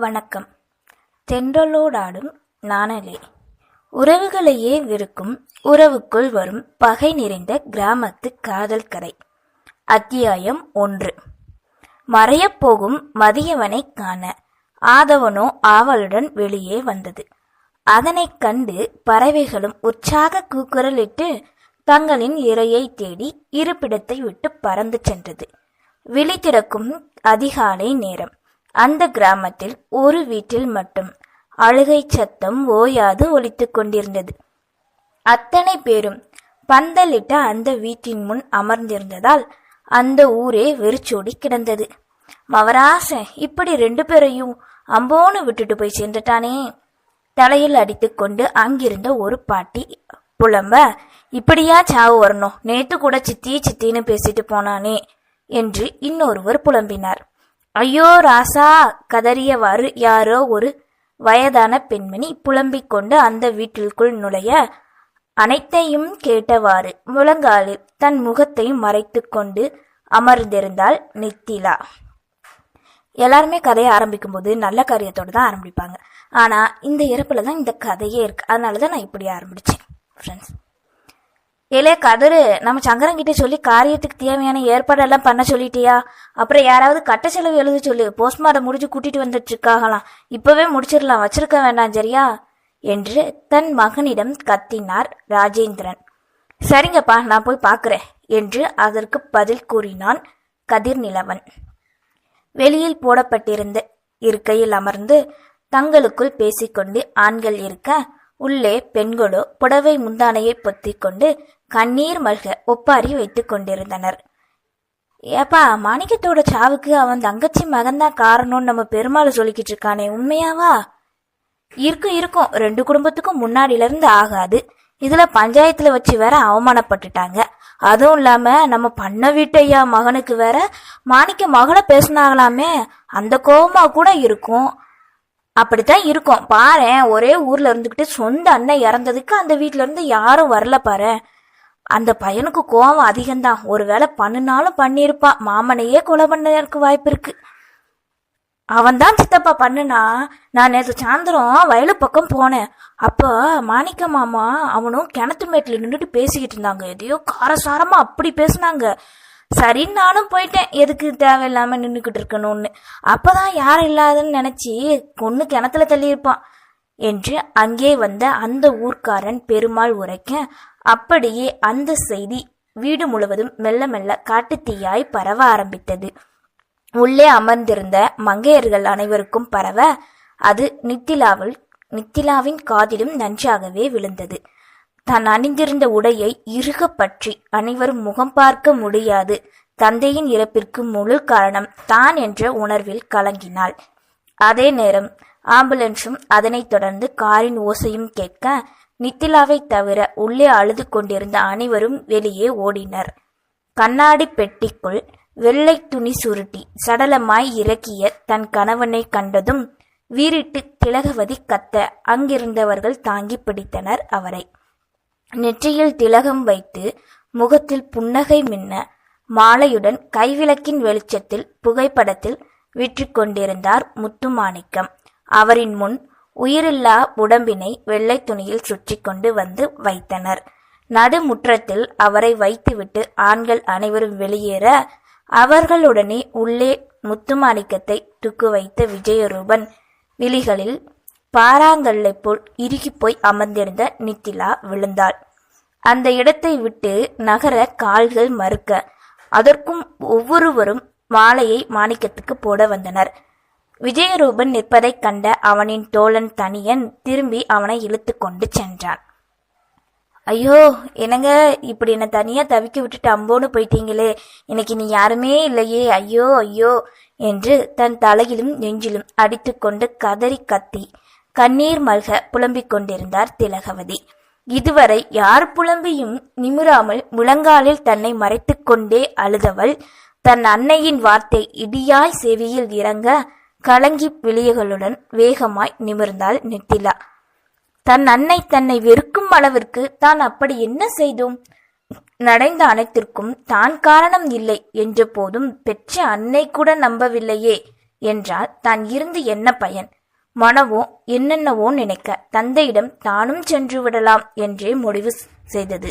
வணக்கம். தென்றலோடாடும் நாணலே. உறவுகளையே விருக்கும் உறவுக்குள் வரும் பகை நிறைந்த கிராமத்து காதல் கதை. அத்தியாயம் ஒன்று. மறையப்போகும் மதியவனை காண ஆதவனோ ஆவலுடன் வெளியே வந்தது. அதனைக் கண்டு பறவைகளும் உற்சாக கூக்குரலிட்டு தங்களின் இரையை தேடி இருப்பிடத்தை விட்டு பறந்து சென்றது. விழித்திறக்கும் அதிகாலை நேரம். அந்த கிராமத்தில் ஒரு வீட்டில் மட்டும் அழுகை சத்தம் ஓயாது ஒலித்து கொண்டிருந்தது. அத்தனை பேரும் பந்தலிட்ட அந்த வீட்டின் முன் அமர்ந்திருந்ததால் அந்த ஊரே வெறிச்சோடி கிடந்தது. மவராச இப்படி ரெண்டு பேரையும் அம்போன்னு விட்டுட்டு போய் சேர்ந்துட்டானே? தலையில் அடித்துக்கொண்டு அங்கிருந்த ஒரு பாட்டி புலம்ப இப்படியா சாவு வரணும்? நேத்து கூட சித்தி சித்தின்னு பேசிட்டு போனானே என்று இன்னொருவர் புலம்பினார். ஐயோ ராசா கதறியவாறு யாரோ ஒரு வயதான பெண்மணி புலம்பிக் கொண்டு அந்த வீட்டிற்குள் நுழைய அனைத்தையும் கேட்டவாறு முழங்காலில் தன் முகத்தையும் மறைத்துக் கொண்டு அமர்ந்திருந்தாள் நித்திலா. எல்லாருமே கதையை ஆரம்பிக்கும் போது நல்ல காரியத்தோடு தான் ஆரம்பிப்பாங்க. ஆனா இந்த இறப்புல தான் இந்த கதையே இருக்கு. அதனால தான் நான் இப்படி ஆரம்பிச்சேன் ஃப்ரெண்ட்ஸ் ஏலே கதரு நம்ம சங்கரங்கிட்ட சொல்லி காரியத்துக்கு தேவையான ஏற்பாடெல்லாம் பண்ண சொல்லிட்டியா? அப்புறம் யாராவது கட்ட செலவு எழுத சொல்லு. போஸ்ட்மார்ட்டம் முடிச்சு கூட்டிட்டு வந்துட்டு இருக்காகலாம் இப்பவே முடிச்சிடலாம். வச்சிருக்க வேண்டாம் சரியா? என்று தன் மகனிடம் கத்தினார் ராஜேந்திரன். சரிங்கப்பா நான் போய் பார்க்குறேன் என்று அதற்கு பதில் கூறினான் கதிர்நிலவன். வெளியில் போடப்பட்டிருந்த இருக்கையில் அமர்ந்து தங்களுக்குள் பேசிக்கொண்டு ஆண்கள் இருக்க உள்ளே பெண்களோ புடவை முந்தானையை பொத்திக்கொண்டு கண்ணீர் மல்க ஒப்பாரி வைத்துக் கொண்டிருந்தனர். ஏப்பா மாணிக்கத்தோட சாவுக்கு அவன் தங்கச்சி மகன்தான் காரணம்னு நம்ம பெருமாள் சொல்லிக்கிட்டு இருக்கானே உண்மையாவா? இருக்கும் இருக்கும். ரெண்டு குடும்பத்துக்கும் முன்னாடில இருந்து ஆகாது. இதுல பஞ்சாயத்துல வச்சு வேற அவமானப்பட்டுட்டாங்க. அதுவும் இல்லாம நம்ம பண்ண வீட்டையா மகனுக்கு வேற மாணிக்க மகளை பேசினாங்களாமே அந்த கோபமா கூட இருக்கும். அப்படித்தான் இருக்கும். பாரேன் ஒரே ஊர்ல இருந்துகிட்டு சொந்த அண்ணன் இறந்ததுக்கு அந்த வீட்ல இருந்து யாரும் வரல பாரு அந்த பையனுக்கு கோவம் அதிகம்தான். ஒருவேளை பண்ணுனாலும் பண்ணியிருப்பா. மாமனையே கொலை பண்ணதற்கு வாய்ப்பு இருக்கு அவன்தான் சித்தப்பா பண்ணுனா நான் நேற்று சாயந்தரம் வயலு பக்கம் போனேன். அப்போ மாணிக்க மாமா அவனும் கிணத்து மேட்டில் நின்றுட்டு பேசிக்கிட்டு இருந்தாங்க. எதையோ காரசாரமாக அப்படி பேசுனாங்க. சரின்னு நானும் போயிட்டேன். எதுக்கு தேவையில்லாமல் நின்றுக்கிட்டு இருக்கணும்னு. அப்பதான் யாரும் இல்லாதன்னு நினச்சி கொன்று கிணத்துல தள்ளியிருப்பான். என்று அங்கே வந்த அந்த ஊர்க்காரன் பெருமாள் உரைக்க அப்படியே அந்த செய்தி வீடு முழுவதும் மெல்ல மெல்ல காட்டுத்தீயாய் பரவ ஆரம்பித்தது. உள்ளே அமர்ந்திருந்த மங்கையர்கள் அனைவருக்கும் பரவ அது நித்திலாவில் நித்திலாவின் காதிலும் நன்றாகவே விழுந்தது. தான் அணிந்திருந்த உடையை இறுக பற்றி அனைவரும் முகம் பார்க்க முடியாது. தந்தையின் இறப்பிற்கு முழு காரணம் தான் என்ற உணர்வில் கலங்கினாள். அதே நேரம் ஆம்புலன்ஸும் அதனைத் தொடர்ந்து காரின் ஓசையும் கேட்க நித்திலாவை தவிர உள்ளே அழுது கொண்டிருந்த அனைவரும் வெளியே ஓடினர். கண்ணாடி பெட்டிக்குள் வெள்ளை துணி சுருட்டி சடலமாய் இறக்கிய தன் கணவனை கண்டதும் வீறிட்டு திலகவதி கத்த அங்கிருந்தவர்கள் தாங்கி பிடித்தனர் அவரை. நெற்றியில் திலகம் வைத்து முகத்தில் புன்னகை மின்ன மாலையுடன் கைவிளக்கின் வெளிச்சத்தில் புகைப்படத்தில் விற்று கொண்டிருந்தார் முத்துமாணிக்கம். அவரின் முன் உயிரில்லா உடம்பினை வெள்ளை துணியில் சுற்றி கொண்டு வந்து வைத்தனர். நடுமுற்றத்தில் அவரை வைத்துவிட்டு ஆண்கள் அனைவரும் வெளியேற அவர்களுடனே உள்ளே முத்துமாணிக்கத்தை துக்கு வைத்த விஜயரூபன் விழிகளில் பாறாங்கல்லை போல் இறுகி போய் அமர்ந்திருந்த நித்திலா விழுந்தாள். அந்த இடத்தை விட்டு நகர கால்கள் மறுக்க அதற்கும் ஒவ்வொருவரும் மாலையை மாணிக்கத்துக்கு போட வந்தனர். விஜயரூபன் நிற்பதைக் கண்ட அவனின் தோழன் தனியன் திரும்பி அவனை இழுத்து கொண்டு சென்றான். ஐயோ என்னங்க இப்படி என்னை தனியா தவிக்க விட்டுட்டு அம்போன்னு போயிட்டீங்களே? எனக்கு நீ யாருமே இல்லையே. ஐயோ ஐயோ என்று தன் தலையிலும் நெஞ்சிலும் அடித்துக்கொண்டு கதறி கத்தி கண்ணீர் மல்க புலம்பிக் கொண்டிருந்தார் திலகவதி. இதுவரை யார் புலம்பியும் நிமிராமல் முழங்காலில் தன்னை மறைத்து கொண்டே அழுதவள் தன் அன்னையின் வார்த்தை இடியாய் செவியில் இறங்க கலங்கி விழியகளுடன் வேகமாய் நிமிர்ந்தாள் நித்திலா தன் அன்னை தன்னை வெறுக்கும் அளவிற்கு தான் அப்படி என்ன செய்தோம்? நடந்த அனைத்திற்கும் தான் காரணம் இல்லை என்ற போதும் பெற்ற அன்னை கூட நம்பவில்லையே என்றால் தான் இருந்து என்ன பயன்? மனவோ என்னென்னவோ நினைக்க தந்தையிடம் தானும் சென்று விடலாம் என்றே முடிவு செய்தது.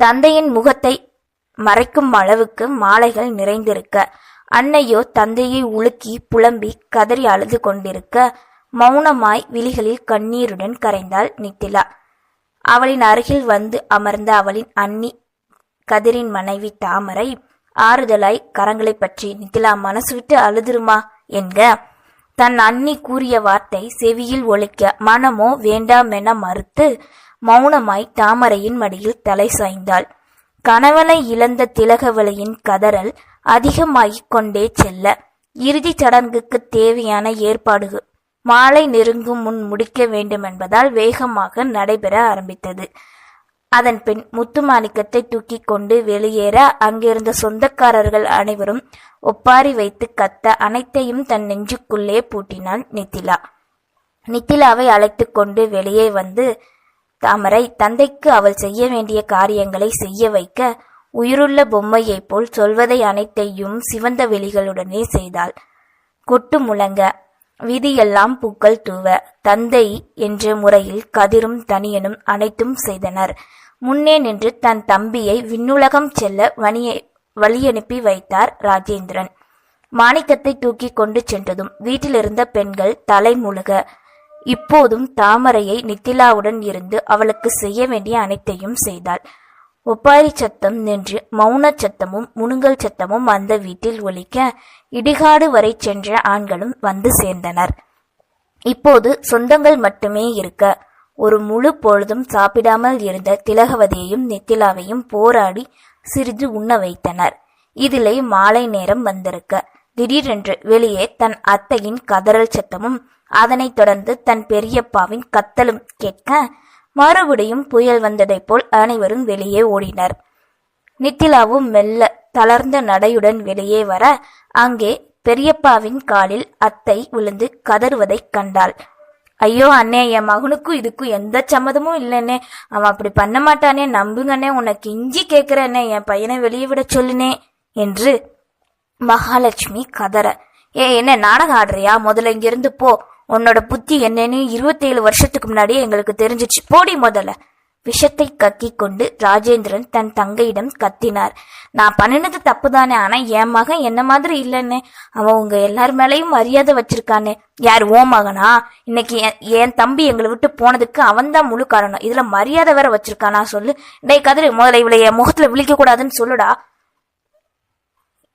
தந்தையின் முகத்தை மறைக்கும் அளவுக்கு மாலைகள் நிறைந்திருக்க அன்னையோ தந்தையை உலுக்கி புலம்பி கதறி அழுது கொண்டிருக்க மௌனமாய் விழிகளில் கண்ணீருடன் கரைந்தாள் நித்திலா. அவளின் அருகில் வந்து அமர்ந்த அவளின் அண்ணி கதிரின் மனைவி தாமரை ஆறுதலாய் கரங்களை பற்றி நித்திலா மனசு விட்டு அழுதுருமா? என்க. தன் அண்ணி கூறிய வார்த்தை செவியில் ஒழிக்க மனமோ வேண்டாமென மறுத்து மௌனமாய் தாமரையின் மடியில் தலை சாய்ந்தாள். கணவனை இழந்த திலகவலையின் கதறல் அதிகமாகிக் கொண்டே செல்ல. இறுதிச் சடங்குக்கு தேவையான ஏற்பாடுகள். மாலை நெருங்கும் முன் முடிக்க வேண்டுமென்பதால் வேகமாக நடைபெற ஆரம்பித்தது. அதன் பின் முத்துமாணிக்கத்தை தூக்கி கொண்டு வெளியேற அங்கிருந்த சொந்தக்காரர்கள் அனைவரும் ஒப்பாரி வைத்து கத்த அனைத்தையும் தன் நெஞ்சுக்குள்ளே பூட்டினான் நித்திலா. நித்திலாவை அழைத்து கொண்டு வெளியே வந்து தாமரை தந்தைக்கு அவள் செய்ய வேண்டிய காரியங்களை செய்ய வைக்க உயிருள்ள பொம்மையைப் போல் சொல்வதை அனைத்தையும் சிவந்த வெளிகளுடனே செய்தாள். கொட்டு முழங்க வீதியெல்லாம் பூக்கள் தூவ தந்தை என்ற முறையில் கதிரும் தனியனும் அனைத்தும் செய்தனர். முன்னே நின்று தன் தம்பியை விண்ணுலகம் செல்ல வணியை வழியனுப்பி வைத்தார் ராஜேந்திரன். மாணிக்கத்தை தூக்கி கொண்டு சென்றதும் வீட்டிலிருந்த பெண்கள் தலை முழுக இப்போதும் தாமரையை நித்திலாவுடன் இருந்து அவளுக்கு செய்ய வேண்டிய அனைத்தையும் செய்தாள். ஒப்பாரி சத்தம் நின்று மௌன சத்தமும் முணுங்கல் சத்தமும் அந்த வீட்டில் ஒலிக்க இடிகாடு வரை சென்ற ஆண்களும் வந்து சேர்ந்தனர். இப்போது சொந்தங்கள் மட்டுமே இருக்க ஒரு முழு பொழுதும் சாப்பிடாமல் இருந்த திலகவதியையும் நித்திலாவையும் போராடி சிறிது உண்ண வைத்தனர். இதிலே மாலை நேரம் வந்திருக்க திடீரென்று வெளியே தன் அத்தையின் கதறல் சத்தமும் அதனைத் தொடர்ந்து தன் பெரியப்பாவின் கத்தலும் கேட்க மறுபடியும் புயல் வந்ததைப் போல் அனைவரும் வெளியே ஓடினர். நித்திலாவும் மெல்ல தளர்ந்த நடையுடன் வெளியே வர அங்கே பெரியப்பாவின் காலில் அத்தை விழுந்து கதறுவதைக் கண்டாள். ஐயோ அண்ணே என் மகனுக்கும் இதுக்கும் எந்த சம்மதமும் இல்லைன்னே அவன் அப்படி பண்ண மாட்டானே. நம்புங்கண்ணே உனக்கு இஞ்சி கேட்கிறேன்னே என் பையனை வெளியே விட சொல்லுனே என்று மகாலட்சுமி கதற. ஏ என்ன நாடகம் ஆடுறியா? முதல்ல இங்கிருந்து போ. உன்னோட புத்தி என்னன்னு இருபத்தேழு வருஷத்துக்கு முன்னாடியே எங்களுக்கு தெரிஞ்சிச்சு. போடி முதல்ல. விஷத்தை கக்கி கொண்டு ராஜேந்திரன் தன் தங்கையிடம் கத்தினார். நான் பண்ணினது தப்பு தானே ஆனா என் மகன் என்ன மாதிரி இல்லைன்னு. அவன் உங்க எல்லார் மேலையும் மரியாதை வச்சிருக்கானே. யார் ஓ மகனா? இன்னைக்கு என்- என் தம்பி எங்களை விட்டு போனதுக்கு அவன்தான் முழு காரணம். இதுல மரியாதை வேற வச்சிருக்கானா சொல்லு. டேய் கதிரி முதல்ல இவளை என் முகத்துல விழிக்க கூடாதுன்னு சொல்லுடா.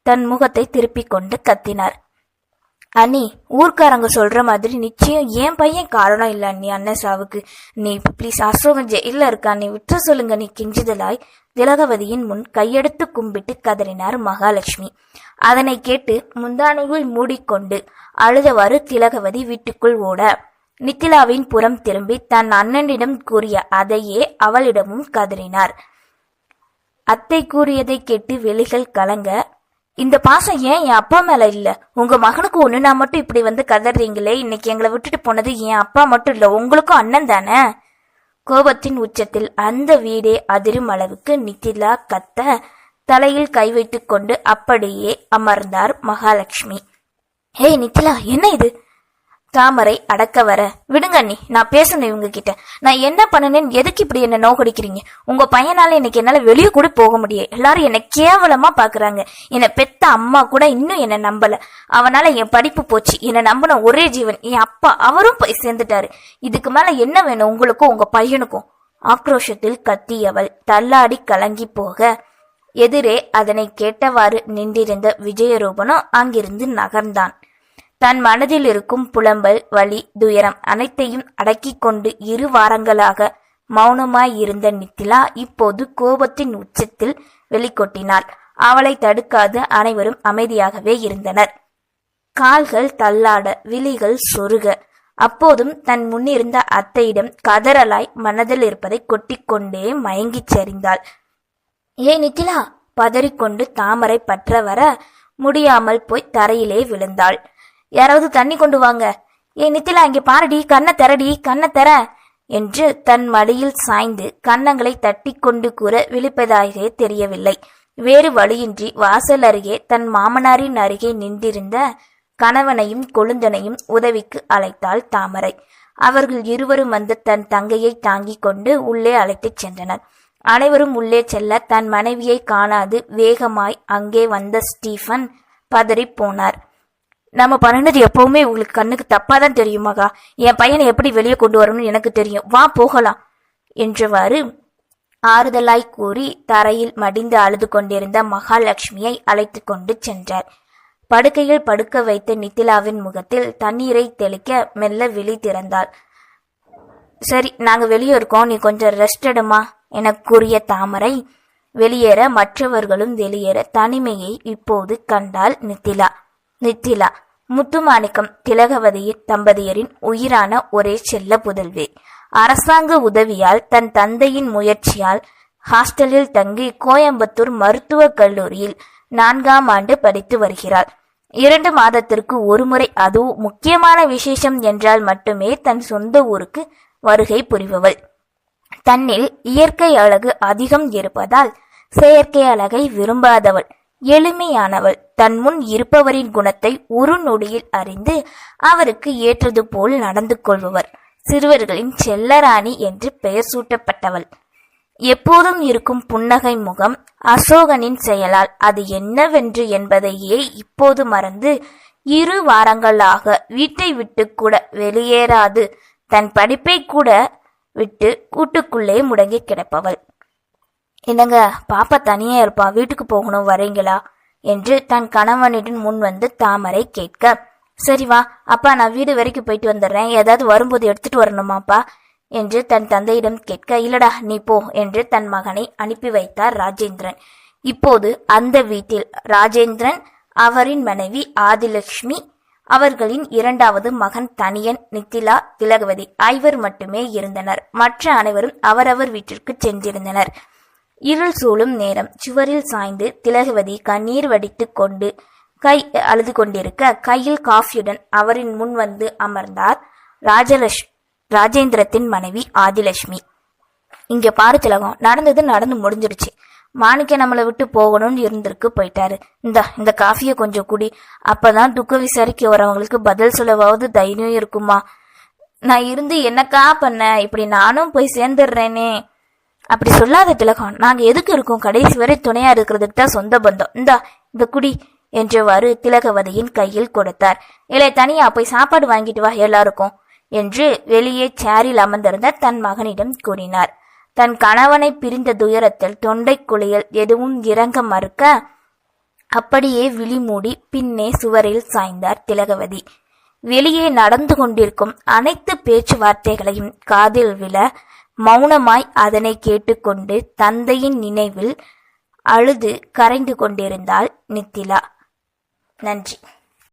தன் முகத்தை திருப்பிக் கொண்டு கத்தினார். அண்ணி ஊர்க்காரங்க சொல்ற மாதிரி நிச்சயம் என் பையன் காரணம் இல்ல அண்ணி அண்ணன் சாவுக்கு. நீ ப்ளீஸ் அசோகன் ஜெயில இருக்கா நீ விட்டு சொல்லுங்க நீ கெஞ்சுதலாய். திலகவதியின் முன் கையெடுத்து கும்பிட்டு கதறினார் மகாலட்சுமி. அதனை கேட்டு முந்தானைகள் மூடிக்கொண்டு அழுதவாறு திலகவதி வீட்டுக்குள் ஓட. நித்திலாவின் புறம் திரும்பி தன் அண்ணனிடம் கூறிய அதையே அவளிடமும் கதறினார். அத்தை கூறியதை கேட்டு வெளிகள் கலங்க இந்த பாசம் ஏன் என் அப்பா மேல இல்ல? உங்க மகனுக்கு ஒண்ணுனா மட்டும் இப்படி வந்து கதறீங்களே? இன்னைக்கு எங்களை விட்டுட்டு போனது என் அப்பா மட்டும் இல்ல உங்களுக்கும் அண்ணன் தானே? கோபத்தின் உச்சத்தில் அந்த வீடே அதிரும் அளவுக்கு நித்திலா கத்த தலையில் கை வைத்துக்கொண்டு அப்படியே அமர்ந்தார் மகாலட்சுமி. ஏய் நித்திலா என்ன இது? தாமரை அடக்க வர. விடுங்க அண்ணி நான் பேசணும் இவங்க கிட்ட நான் என்ன பண்ணனேன்னு எதுக்கு இப்படி என்ன நோக்கடிக்கிறீங்க உங்க பையனால இன்னைக்கு என்னால வெளியே கூட போக முடியும் எல்லாரும் என்ன கேவலமா பாக்குறாங்க. என்னை பெத்த அம்மா கூட இன்னும் என்ன நம்பல. அவனால என் படிப்பு போச்சு. என்னை நம்பின ஒரே ஜீவன் என் அப்பா. அவரும் போய் சேர்ந்துட்டாரு. இதுக்கு மேல என்ன வேணும் உங்களுக்கும் உங்க பையனுக்கும்? ஆக்ரோஷத்தில் கத்தியவள். தள்ளாடி கலங்கி போக. எதிரே அதனை கேட்டவாறு நின்றிருந்த விஜயரூபனும் அங்கிருந்து நகர்ந்தான். தன் மனதில் இருக்கும் புலம்பல் வலி துயரம் அனைத்தையும் அடக்கிக் கொண்டு இரு வாரங்களாக மௌனமாயிருந்த நித்திலா இப்போது கோபத்தின் உச்சத்தில் வெளிக்கொட்டினாள். அவளை தடுக்காது அனைவரும் அமைதியாகவே இருந்தனர். கால்கள் தள்ளாட விழிகள் சொருக. அப்போதும் தன் முன்னிருந்த அத்தையிடம் கதறலாய் மனதில் இருப்பதை கொட்டிக்கொண்டே மயங்கிச் சரிந்தாள். ஏ நித்திலா பதறிக்கொண்டு தாமரை பற்ற வர முடியாமல் போய் தரையிலே விழுந்தாள். யாராவது தண்ணி கொண்டு வாங்க. ஏ நித்திலா இங்கே பாருடி கண்ணை தரடி கண்ணை தர என்று தன் மடியில் சாய்ந்து கன்னங்களை தட்டி கொண்டு கூற விழிப்பதாகவே தெரியவில்லை. வேறு வழியின்றி வாசல் அருகே தன் மாமனாரின் அருகே நின்றிருந்த கணவனையும் கொழுந்தனையும் உதவிக்கு அழைத்தாள் தாமரை. அவர்கள் இருவரும் வந்து தன் தங்கையை தாங்கிக் கொண்டு உள்ளே அழைத்துச் சென்றனர். அனைவரும் உள்ளே செல்ல தன் மனைவியை காணாது வேகமாய் அங்கே வந்த ஸ்டீஃபன் பதறிப் போனார். நம்ம பண்ணினது எப்பவுமே உங்களுக்கு கண்ணுக்கு தப்பா தான் தெரியுமாகா என் பையனை எப்படி வெளியே கொண்டு வரணும்னு எனக்கு தெரியும். வா போகலாம் என்றவாறு ஆறுதலாய் கூறி தரையில் மடிந்து அழுது கொண்டிருந்த மகாலட்சுமியை அழைத்து கொண்டு சென்றார். படுக்கையில் படுக்க வைத்த நித்திலாவின் முகத்தில் தண்ணீரை தெளிக்க மெல்ல விழி திறந்தாள். சரி நாங்க வெளியே இருக்கோம். நீ கொஞ்சம் ரெஸ்ட் எடுமா என கூறிய தாமரை வெளியேற மற்றவர்களும் வெளியேற தனிமையை இப்போது கண்டாள் நித்திலா. நித்திலா முத்துமாணிக்கம் திலகவதியின் தம்பதியரின் உயிரான ஒரே செல்ல புதல்வி. அரசாங்க உதவியால் தன் தந்தையின் முயற்சியால் ஹாஸ்டலில் தங்கி கோயம்புத்தூர் மருத்துவக் கல்லூரியில் நான்காம் ஆண்டு படித்து வருகிறாள். இரண்டு மாதத்திற்கு ஒருமுறை அதுவும் முக்கியமான விசேஷம் என்றால் மட்டுமே தன் சொந்த ஊருக்கு வருகை புரிபவள். தன்னில் இயற்கை அழகு அதிகம் இருப்பதால் செயற்கை அழகை விரும்பாதவள். எளிமையானவள். தன் முன் இருப்பவரின் குணத்தை ஒரு நொடியில் அறிந்து அவருக்கு ஏற்றது போல் நடந்து கொள்பவர். சிறுவர்களின் செல்லராணி என்று பெயர் சூட்டப்பட்டவள். எப்போதும் இருக்கும் புன்னகை முகம் அசோகனின் செயலால் அது என்னவென்று என்பதையே இப்போது மறந்து இரு வாரங்களாக வீட்டை விட்டு கூட வெளியேறாது தன் படிப்பை கூட விட்டு கூட்டுக்குள்ளே முடங்கி கிடப்பவள். என்னங்க பாப்பா தனியா இருப்பா வீட்டுக்கு போகணும் வரீங்களா? என்று தன் கணவனிடம் முன் வந்து தாமரை கேட்க சரி வா அப்பா நான் வீடு வரைக்கும் போயிட்டு வந்துடுறேன். ஏதாவது வரும்போது எடுத்துட்டு வரணுமாப்பா? என்று தன் தந்தையிடம் கேட்க இல்லடா நீ போ என்று தன் மகனை அனுப்பி வைத்தார் ராஜேந்திரன். இப்போது அந்த வீட்டில் ராஜேந்திரன் அவரின் மனைவி ஆதிலட்சுமி அவர்களின் இரண்டாவது மகன் தனியன் நித்திலா திலகவதி ஐவர் மட்டுமே இருந்தனர். மற்ற அனைவரும் அவரவர் வீட்டிற்கு சென்றிருந்தனர். இருள் சூழும் நேரம். சுவரில் சாய்ந்து திலகவதி கண்ணீர் வடித்து கொண்டு கை அழுது கொண்டிருக்க கையில் காஃபியுடன் அவரின் முன் வந்து அமர்ந்தார் ராஜலட்சுமி ராஜேந்திரத்தின் மனைவி ஆதிலட்சுமி. இங்க பாரு திலகம் நடந்தது நடந்து முடிஞ்சிருச்சு மாணிக்க நம்மளை விட்டு போகணும்னு இருந்திருக்கு போயிட்டாரு. இந்த இந்த காஃபியை கொஞ்சம் குடி. அப்பதான் துக்க விசாரிக்க வரவங்களுக்கு பதில் சொல்லவாவது தைரியம் இருக்குமா? நான் இருந்து என்னக்கா பண்ண? இப்படி நானும் போய் சேர்ந்துடுறேனே. அப்படி சொல்லாத திலகம் நாங்க எதுக்கு இருக்கோம்? கடைசி வரை துணையா இருக்கிறதுக்கு தான் சொந்த பந்தம். இந்தா இந்த குடி என்றவாறு திலகவதியின் கையில் கொடுத்தார். இல்லை தனியா போய் சாப்பாடு வாங்கிட்டு வா எல்லாருக்கும் என்று வெளியே சேரில் அமர்ந்திருந்த தன் மகனிடம் கூறினார். தன் கணவனை பிரிந்த துயரத்தில் தொண்டை குளியல் எதுவும் இறங்க மறுக்க அப்படியே விழி மூடி பின்னே சுவரில் சாய்ந்தார் திலகவதி. வெளியே நடந்து கொண்டிருக்கும் அனைத்து பேச்சுவார்த்தைகளையும் காதில் விழ மௌனமாய் அதனை கேட்டுக்கொண்டு தந்தையின் நினைவில் அழுது கரைந்து கொண்டிருந்தாள் நித்திலா. நன்றி.